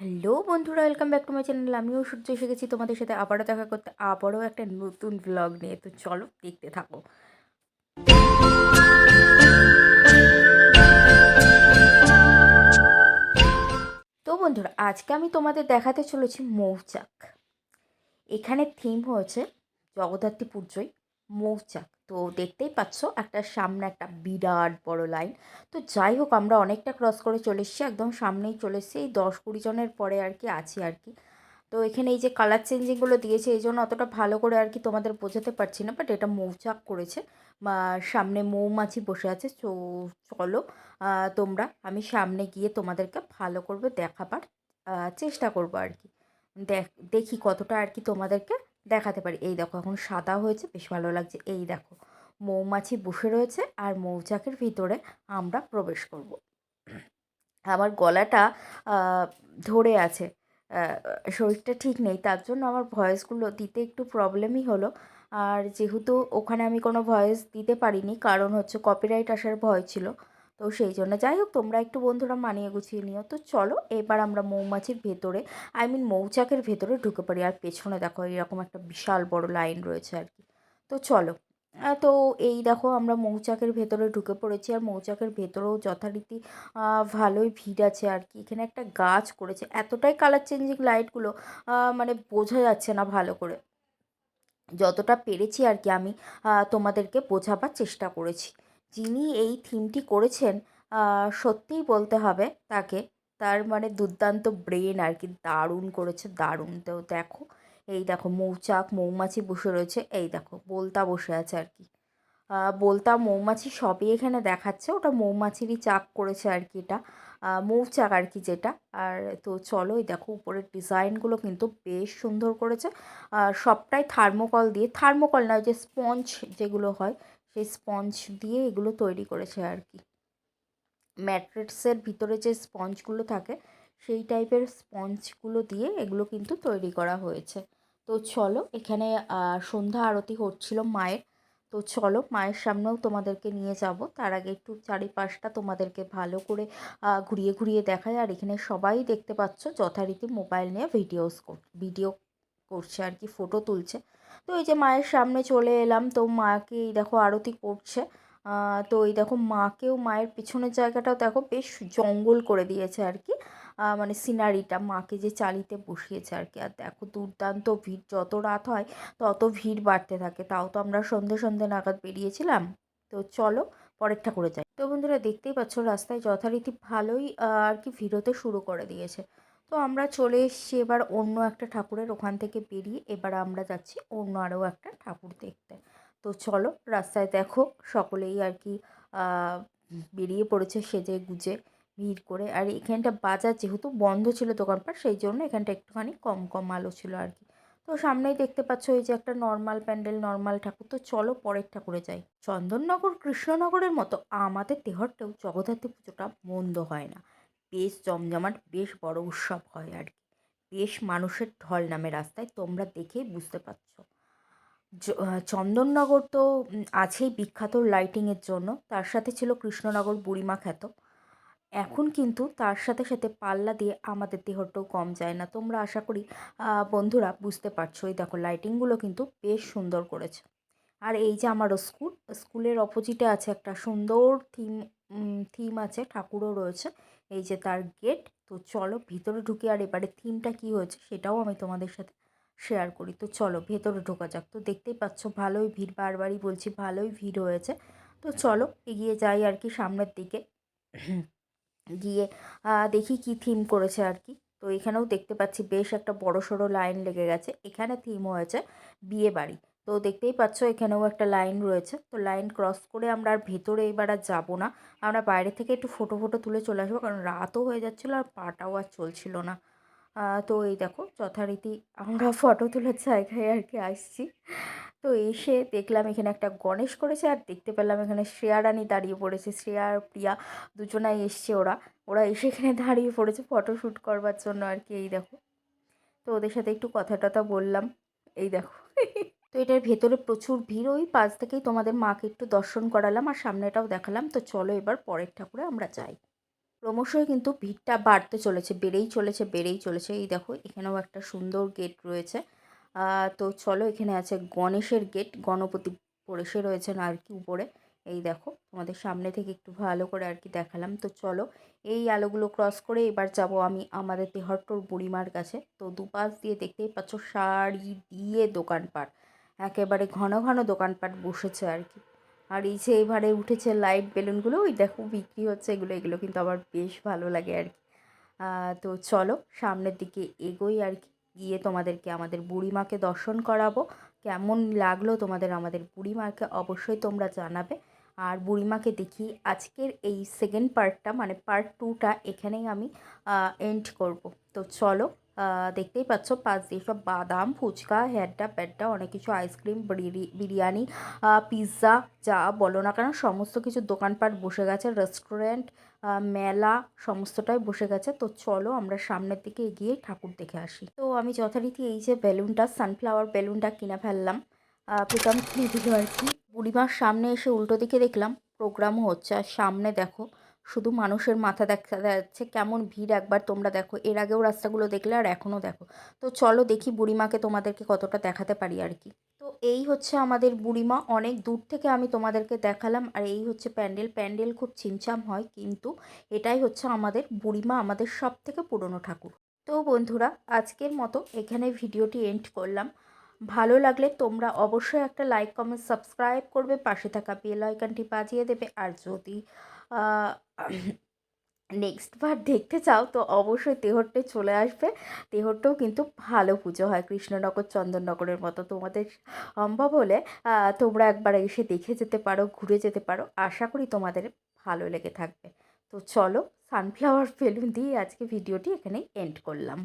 Hello বন্ধুরা welcome back to my channel আমিও সূর্য এসে গেছি তোমাদের সাথে আবারও দেখা করতে, আবারও একটা নতুন ব্লগ নিয়ে। তো চলো দেখতে থাকো। তো বন্ধুরা, আজকে আমি তোমাদের দেখাতে চলেছি মৌচাক। এখানে থিম হয়েছে জগদ্ধাত্রী পুজোয় মৌচাক। তো দেখতেই পাচ্ছ, একটা সামনে একটা বিরাট বড় লাইন। তো যাই হোক, আমরা অনেকটা ক্রস করে চলে এসেছি, একদম সামনেই চলে এসেছি, এই দশ কুড়ি জনের পরে আর কি আছি আর কি। তো এখানে এই যে কালার চেঞ্জিংগুলো দিয়েছে, এই জন্য অতটা ভালো করে আর কি তোমাদের বোঝাতে পারছি না বাট এটা মৌচাক করেছে। বা সামনে মৌমাছি বসে আছে, তো চলো তোমরা, আমি সামনে গিয়ে তোমাদেরকে ভালো করবে দেখাবার চেষ্টা করব আর কি। দেখ, দেখি কতটা আর কি তোমাদেরকে দেখাতে পারি। এই দেখো এখন সাদা হয়েছে, বেশ ভালো লাগছে। এই দেখো, মৌমাছি বসে রয়েছে আর মৌচাকের ভিতরে আমরা প্রবেশ করব। আমার গলাটা ধরে আছে। শরীরটা ঠিক নেই, তার জন্য আমার ভয়েসগুলো দিতে একটু প্রবলেমই হলো। আর যেহেতু ওখানে আমি কোনো ভয়েস দিতে পারিনি, কারণ হচ্ছে কপিরাইট আসার ভয় ছিল। তো সেই জন্য যাই হোক, তোমরা একটু বন্ধুরা মানিয়ে গুছিয়ে নিও। তো চলো, এবার আমরা মৌমাছির ভেতরে আই মিন মৌচাকের ভেতরে ঢুকে পড়ি। আর পেছনে দেখো, এরকম একটা বিশাল বড় লাইন রয়েছে আর কি। তো চলো তো এই দেখো আমরা মৌচাকের ভেতরে ঢুকে পড়েছি। আর মৌচাকের ভেতরেও যথারীতি ভালোই ভিড় আছে আর কি। এখানে একটা গাছ করেছে। এতটাই কালার চেঞ্জিং লাইটগুলো মানে বোঝা যাচ্ছে না ভালো করে। যতটা পেরেছি আর কি আমি তোমাদেরকে বোঝাবার চেষ্টা করেছি। যিনি এই থিমটি করেছেন সত্যিই বলতে হবে তাকে, তার মানে দুর্দান্ত ব্রেন আর কি, দারুণ করেছে, দারুণ। তো দেখো, এই দেখো মৌচাক মৌমাছি বসে রয়েছে, এই দেখো বোলতা বসে আছে আর কি। বলতা মৌমাছি সবই এখানে দেখাচ্ছে, ওটা মৌমাছিরই চাক করেছে আর কি এটা মৌচাক আর কি যেটা। আর তো চলো এই দেখো উপরের ডিজাইনগুলো কিন্তু বেশ সুন্দর করেছে সবটাই থার্মোকল দিয়ে, থার্মোকল নয় যে স্পঞ্জ যেগুলো হয় সেই স্পঞ্জ দিয়ে এগুলো তৈরি করেছে আর কি। ম্যাট্রেসের ভিতরে যে স্পঞ্জগুলো থাকে, সেই টাইপের স্পঞ্জগুলো দিয়ে এগুলো কিন্তু তৈরি করা হয়েছে। তো চলো, এখানে সন্ধ্যা আরতি হচ্ছিল মায়ের। তো চলো, মায়ের সামনেও তোমাদেরকে নিয়ে যাব। তার আগে একটু চারিপাশটা তোমাদেরকে ভালো করে ঘুরিয়ে ঘুরিয়ে দেখায় আর এখানে সবাই দেখতে পাচ্ছ, যথারীতি মোবাইল নিয়ে ভিডিওস ভিডিও করছে আর কি ফটো তুলছে। তো এই যে মায়ের সামনে চলে এলাম, তো মাকে এই দেখো আরতি করছে। তো এই দেখো মাকেও মায়ের পিছনের জায়গাটাও দেখো বেশ জঙ্গল করে দিয়েছে আর কি। মানে সিনারিটা মাকে যে চালিতে বসিয়েছে আর কি। আর দেখো দুর্দান্ত ভিড়, যত রাত হয় তত ভিড় বাড়তে থাকে। তাও তো আমরা সন্ধে সন্ধে নাগাদ বেরিয়েছিলাম। তো চলো পরেরটা করে যাই। তো বন্ধুরা দেখতেই পাচ্ছ রাস্তায় যথারীতি ভালোই আর কি ভিড় হতে শুরু করে দিয়েছে। তো আমরা চলে এসেছি এবার অন্য একটা ঠাকুরের ওখান থেকে বেরিয়ে এবার আমরা যাচ্ছি অন্য আরও একটা ঠাকুর দেখতে। তো চলো রাস্তায় দেখো সকলেই আর কি বেরিয়ে পড়েছে সেজে গুজে ভিড় করে। আর এখানটা বাজার যেহেতু বন্ধ ছিল দোকানপাট, সেই জন্য এখানটা একটুখানি কম কম আলো ছিল আর কি। তো সামনেই দেখতে পাচ্ছ এই যে একটা নর্মাল প্যান্ডেল, নর্মাল ঠাকুর। তো চলো পরের ঠাকুরে যাই। চন্দননগর, কৃষ্ণনগরের মতো আমাদের তেহরটাও জগদ্ধাত্রী পুজোটা মন্দ হয় না। বেশ জমজমাট, বেশ বড় উৎসব হয় আর কি। বেশ মানুষের ঢল নামে রাস্তায়, তোমরা দেখেই বুঝতে পারছ। চন্দননগর তো আছেই বিখ্যাত লাইটিংয়ের জন্য। তার সাথে ছিল কৃষ্ণনগর বুড়িমা খ্যাত। এখন কিন্তু তার সাথে সাথে পাল্লা দিয়ে আমাদের দেহটাও কম যায় না। তোমরা আশা করি বন্ধুরা বুঝতে পারছ। এই দেখো লাইটিংগুলো কিন্তু বেশ সুন্দর করেছে। আর এই যে আমারও স্কুল স্কুলের অপোজিটে আছে একটা সুন্দর থিম থিম আছে, ঠাকুরও রয়েছে। এই যে তার গেট তো চলো ভিতরে ঢুকে। আর এবারে থিমটা কী হয়েছে সেটাও আমি তোমাদের সাথে শেয়ার করি। তো চলো ভেতরে ঢোকা যাক। তো দেখতেই পাচ্ছ ভালোই ভিড়, বারবারই বলছি ভালোই ভিড় হয়েছে। তো চলো এগিয়ে যাই আর কি সামনের দিকে। গিয়ে দেখি কি থিম করেছে আর কি। তো এখানেও দেখতে পাচ্ছি বেশ একটা বড় সড়ো লাইন লেগে গেছে। এখানে থিম হয়েছে বিয়ে বাড়ি। তো দেখতেই পাচ্ছ এখানেও একটা লাইন রয়েছে। তো লাইন ক্রস করে আমরা আর ভেতরে এবার আর যাব না। আমরা বাইরে থেকে একটু ফটো ফটো তুলে চলে আসব, কারণ রাতও হয়ে যাচ্ছিল আর পাটাও আর চলছিল না। তো এই দেখো যথারীতি আমরা ফটো তোলার জায়গায় আর কি আসছি। তো এসে দেখলাম এখানে একটা গণেশ করেছে আর দেখতে পেলাম এখানে শ্রেয়া রানী দাঁড়িয়ে পড়েছে। শ্রেয়া আর প্রিয়া দুজনাই এসছে ওরা। ওরা এসে এখানে দাঁড়িয়ে পড়েছে ফটো শ্যুট করবার জন্য আর কি, এই দেখো। তো ওদের সাথে একটু কথা টথা বললাম, এই দেখো। তো এটার ভেতরে প্রচুর ভিড়, ওই পাশ থেকেই তোমাদের মাকে একটু দর্শন করালাম আর সামনেটাও দেখালাম। তো চলো এবার পরের ঠাকুরে আমরা যাই। ক্রমশই কিন্তু ভিড়টা বাড়তে চলেছে, বেড়েই চলেছে বেড়েই চলেছে। এই দেখো, এখানেও একটা সুন্দর গেট রয়েছে। তো চলো এখানে আছে গণেশের গেট, গণপতি পড়েসে রয়েছেন আর কি উপরে। এই দেখো, তোমাদের সামনে থেকে একটু ভালো করে আর কি দেখালাম। তো চলো, এই আলোগুলো ক্রস করে এবার যাব আমি আমাদের তেহট্টর বুড়িমার কাছে। তো দুপাশ দিয়ে দেখতেই পাচ্ছ, শাড়ি দিয়ে দোকানপাট। একেবারে ঘন ঘন দোকানপাট বসেছে আর কি। আর এই যে এবারে উঠেছে লাইট বেলুনগুলো ওই দেখো বিক্রি হচ্ছে এগুলো এগুলো কিন্তু আমার বেশ ভালো লাগে আর কি। তো চলো সামনের দিকে এগোই আর কি, গিয়ে তোমাদেরকে আমাদের বুড়িমাকে দর্শন করাবো। কেমন লাগল তোমাদের আমাদের বুড়িমাকে অবশ্যই তোমরা জানাবে। আর বুড়িমাকে দেখি আজকের এই সেকেন্ড পার্টটা মানে পার্ট টুটা এখানেই আমি এন্ড করব। তো চলো দেখতেই পাচ্ছ পাশ দিয়ে সব বাদাম, ফুচকা হ্যাড্ডা প্যাড্ডা অনেক কিছু আইসক্রিম বিরিয়ানি পিৎজা, যা বলো না কেন সমস্ত কিছু দোকানপাট বসে গেছে, রেস্টুরেন্ট মেলা সমস্তটাই বসে গেছে। তো চলো আমরা সামনের দিকে এগিয়ে ঠাকুর দেখে আসি। তো আমি যথারীতি এই যে বেলুনটা সানফ্লাওয়ার বেলুনটা কিনে ফেললাম। দিল আর কি? বুড়িমার সামনে এসে উল্টো দিকে দেখলাম প্রোগ্রামও হচ্ছে। আর সামনে দেখো শুধু মানুষের মাথা দেখা যাচ্ছে, কেমন ভিড় একবার তোমরা দেখো। এর আগেও রাস্তাগুলো দেখলে আর এখনও দেখো। তো চলো দেখি বুড়িমাকে তোমাদেরকে কতটা দেখাতে পারি আর কি। তো এই হচ্ছে আমাদের বুড়িমা, অনেক দূর থেকে আমি তোমাদেরকে দেখালাম। আর এই হচ্ছে প্যান্ডেল। প্যান্ডেল খুব ছিমছাম হয়, কিন্তু এটাই হচ্ছে আমাদের বুড়িমা, আমাদের সব থেকে পুরনো ঠাকুর। তো বন্ধুরা, আজকের মতো এখানে ভিডিওটি এন্ড করলাম। ভালো লাগলে তোমরা অবশ্যই একটা লাইক কমেন্ট সাবস্ক্রাইব করবে। পাশে থাকা বেল আইকনটি বাজিয়ে দেবে। আর যদি নেক্সট বার দেখতে চাও, তো অবশ্যই তেহট্টে চলে আসবে। তেহট্টেও কিন্তু ভালো পুজো হয়, কৃষ্ণনগর, চন্দননগরের মতো। তোমাদের সম্ভব হলে তোমরা একবার এসে দেখে যেতে পারো, ঘুরে যেতে পারো। আশা করি তোমাদের ভালো লেগে থাকবে। তো চলো, সানফ্লাওয়ার বেলুন দিয়ে আজকে ভিডিওটি এখানেই এন্ড করলাম।